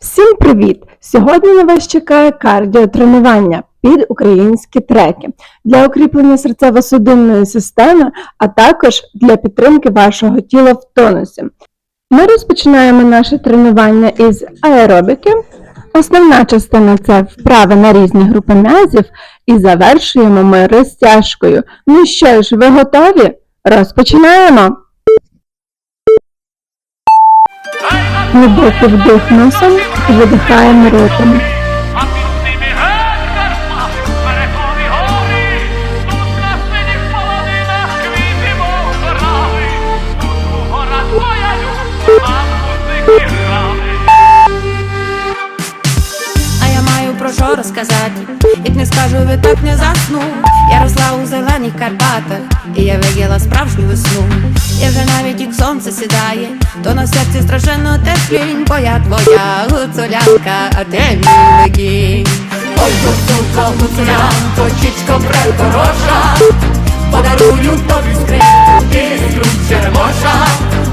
Всім привіт! Сьогодні на вас чекає кардіотренування під українські треки для укріплення серцево-судинної системи, а також для підтримки вашого тіла в тонусі. Ми розпочинаємо наше тренування із аеробіки. Основна частина це вправи на різні групи м'язів, і завершуємо ми розтяжкою. Ну що ж, ви готові? Розпочинаємо! Глибокий вдих носом видихаємо ротом. А я маю про що розказати, як не скажу, ви так не засну. Я у зелених Карпатах, і я виділа справжню весну. Я вже навіть як сонце сідає, то на серці страшенно тепленько, я твоя гуцулянка, а ти мій легінь. Ой, гуцулко, гуцулянко, чічко придорожа, подарую тобі скрипку, пісню черемоша.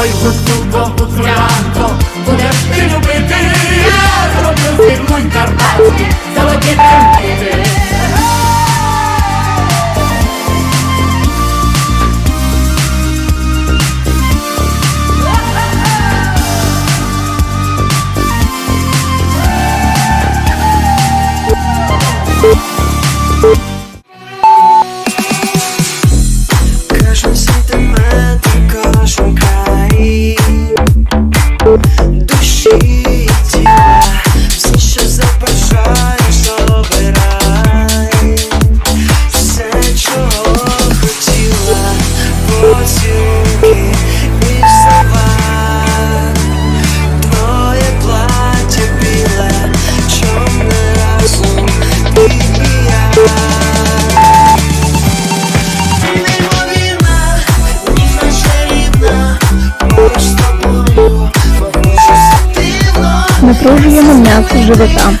Ой, гуцулко, гуцулянко, будеш ти любити, я зроблю фірмунь карпатський, золоті трембіти. Напружуємо м'ясо живота.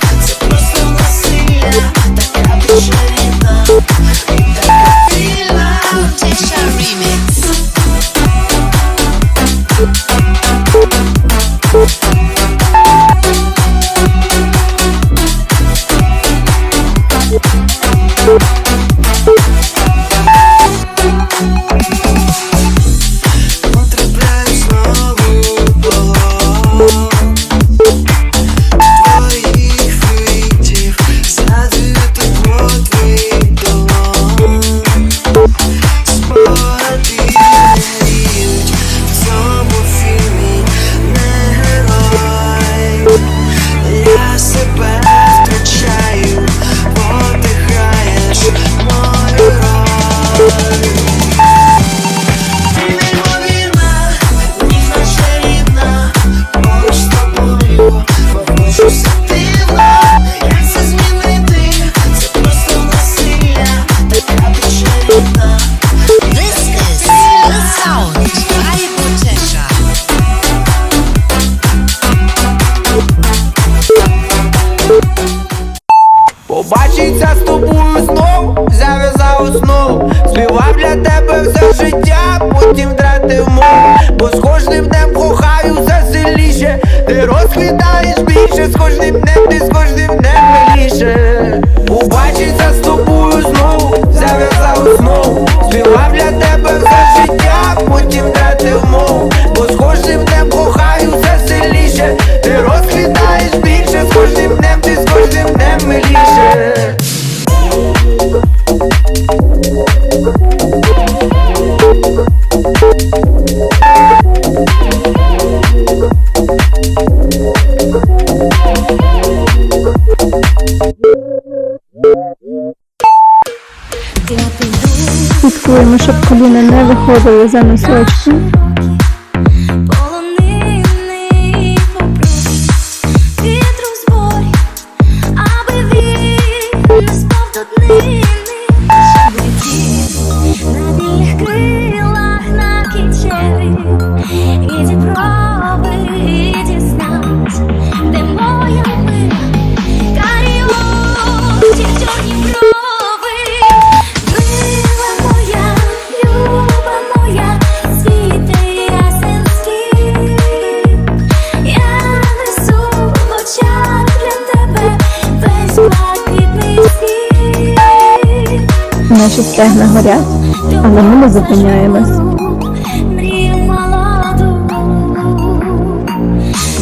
怎么射区 наші стегна горять, але ми не зупиняємось. Мрію молоду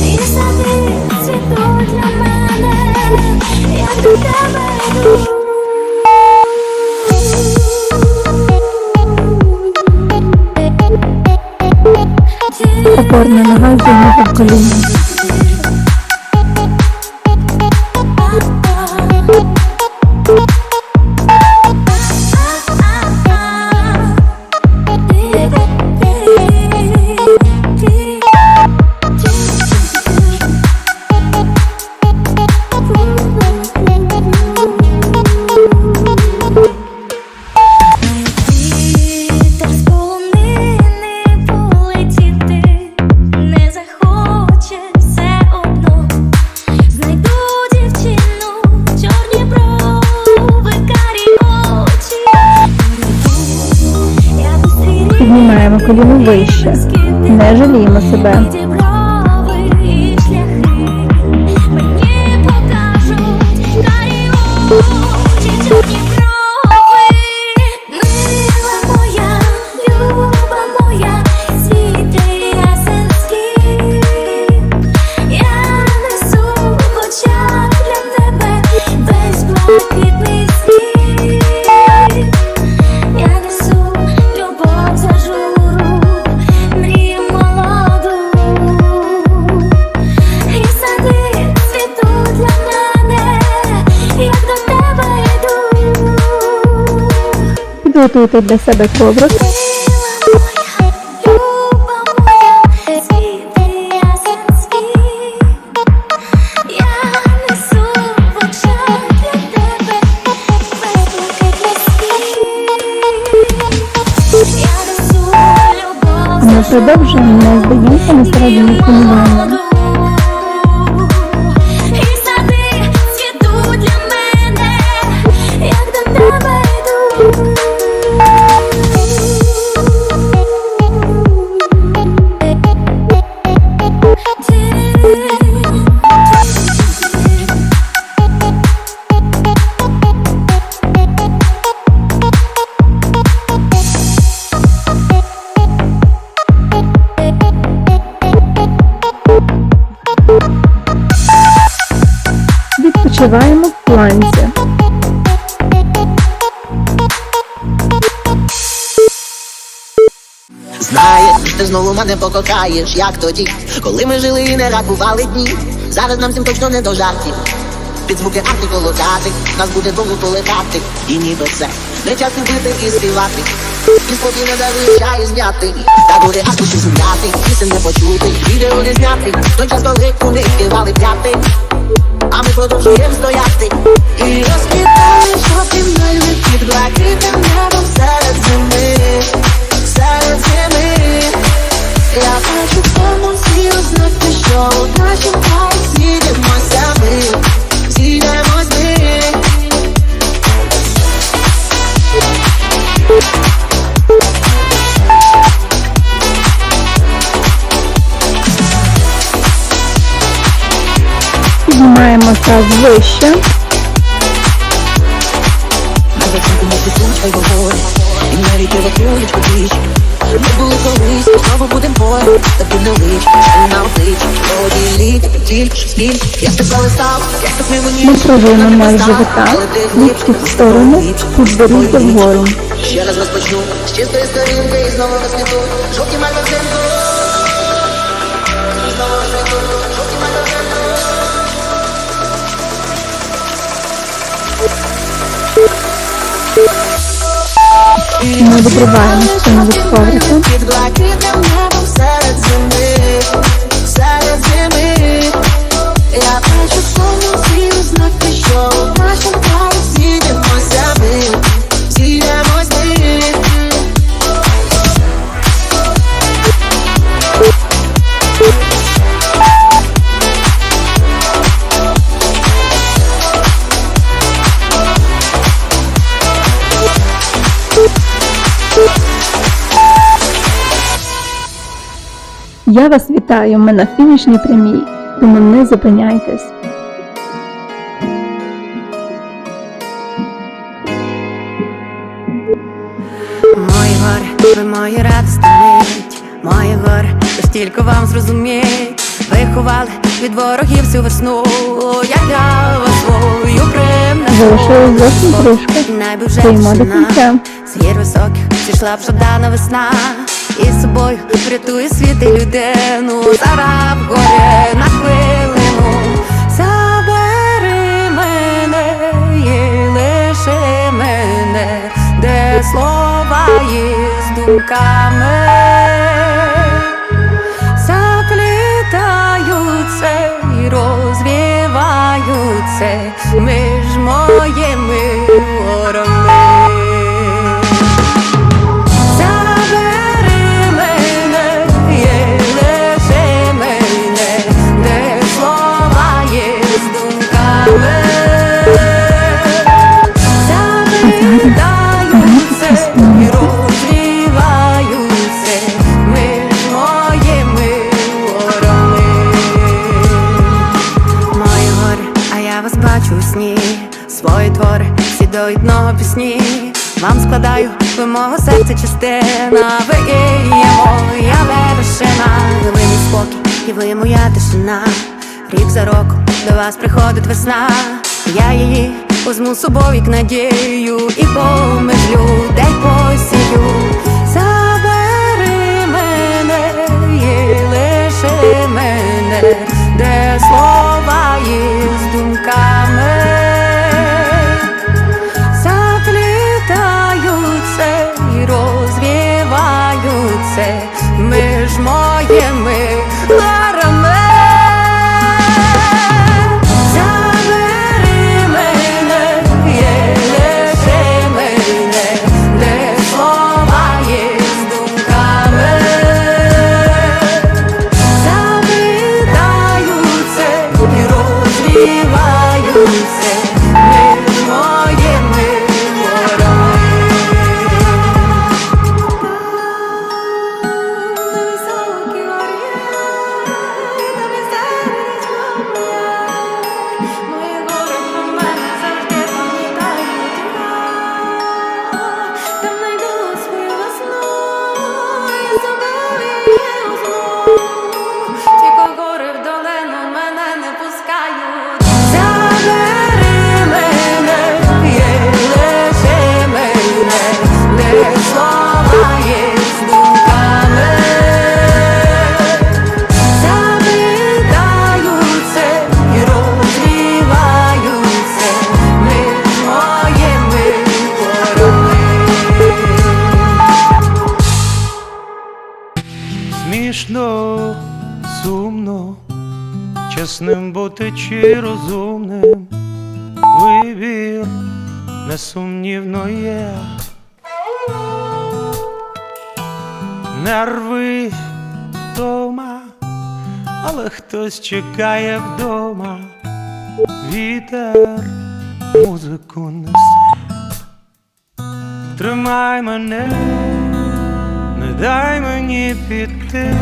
І сади цвітуть для мене Я до тебе йду Опорна нога зігнута в коліні. Коліно вище. Не жаліємо себе. Світ. Я несу любов Ми продовжуємо, не здаємося на середині тренування. Знову мене покохаєш, як тоді, коли ми жили і не рахували дні. Зараз нам цим точно не до жартів. Під звуки арти колотати, нас буде довго полетати, і ніби це не час любити і співати. І спокійно зазвичай зняти, та буде аркуші зняти, пісень не почути, відео не зняти, той час, коли них співали п'яти, а ми продовжуємо стояти. І розкидали шопінг під блакитним небом серед зими, серед зими. Я хочу тому всі знати, що у нашім хаї зійдемося ми, зійдемось ми. Піднімаємо таз вище. А за цим комусь пісунчка й говорить, і навіть його кулечку тіч. Ми були колись, знову будем поряд, та під нович, що на обличчі, тоді літ, тільки спіль, я тебе став, як так мимо ніч. Ми пробуємо на живота, лікті в сторону, підборіддя вгору. Ще раз розпочну, з чистої сторінки і знову розквіту, жовті майка взимку. Ми вибриваємо цю нову коврика. Я вас вітаю, ми на фінішній прямій, тому не зупиняйтесь. ви мої радості мить, моє горе, лиш тільки вам зрозуміть. Ви ховали від ворогів всю весну, як я вас свою Залишилось зовсім трішки. Небі до кінця. З гір високих зійшла б жадана весна І з собою. Врятує світ і людину. Зараз вгорі на хвилину. Забери мене і лиши мене, де слова є з думками одного пісні. Вам складаю ви мого серця частина. Ви і є моя вершина. Ви мій спокій, і ви моя тишина. Рік за роком до вас приходить весна. Я її возьму з собою як надію і поміж людей посію. Смішно, сумно, чесним бути чи розумним, вибір несумнівно є. Нерви вдома, але хтось чекає вдома, вітер музику несе. Тримай мене, не дай мені піти,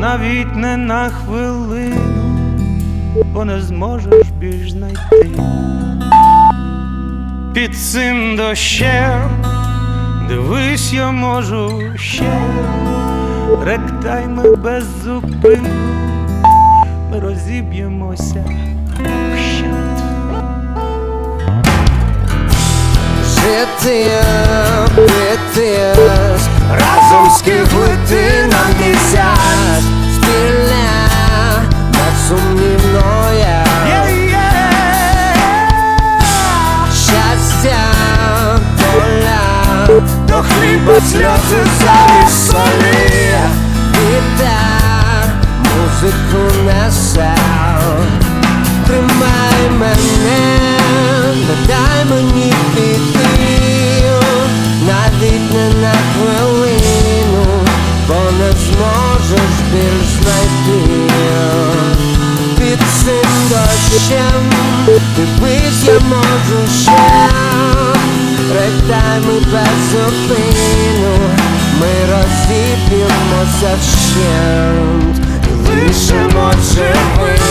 навіть не на хвилину, бо не зможеш більш знайти. Під цим дощем, дивись, я можу ще, ректайми без зупину, ми розіб'ємося. Жити, бити, разом скиглити на місяць. Спільне, безсумнівно є. Щастя, доля, до хліба сльози замість солі Вітер, музику несе. Тримай мене, не дай мені дощем дивись, я можу ще, Ректай ми без зупину, ми розіб'ємося вщент, і. Лишимо живими.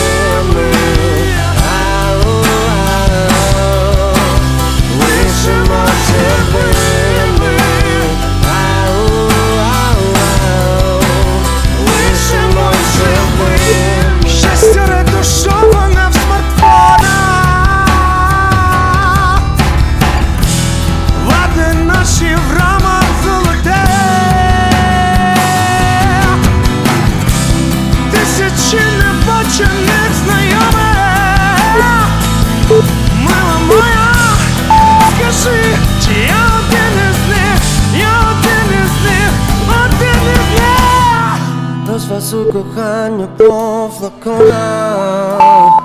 Пасуй кохання по флаконах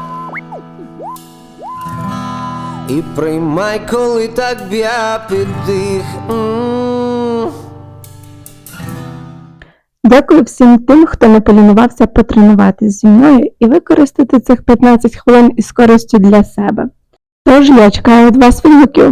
І приймай, коли так б'я піддих. Дякую всім тим, хто не полінувався потренуватись зі мною і використати цих 15 хвилин із користю для себе. Тож я чекаю від вас відгуків.